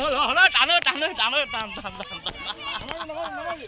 好了好了好了，站了站了站了站站站站。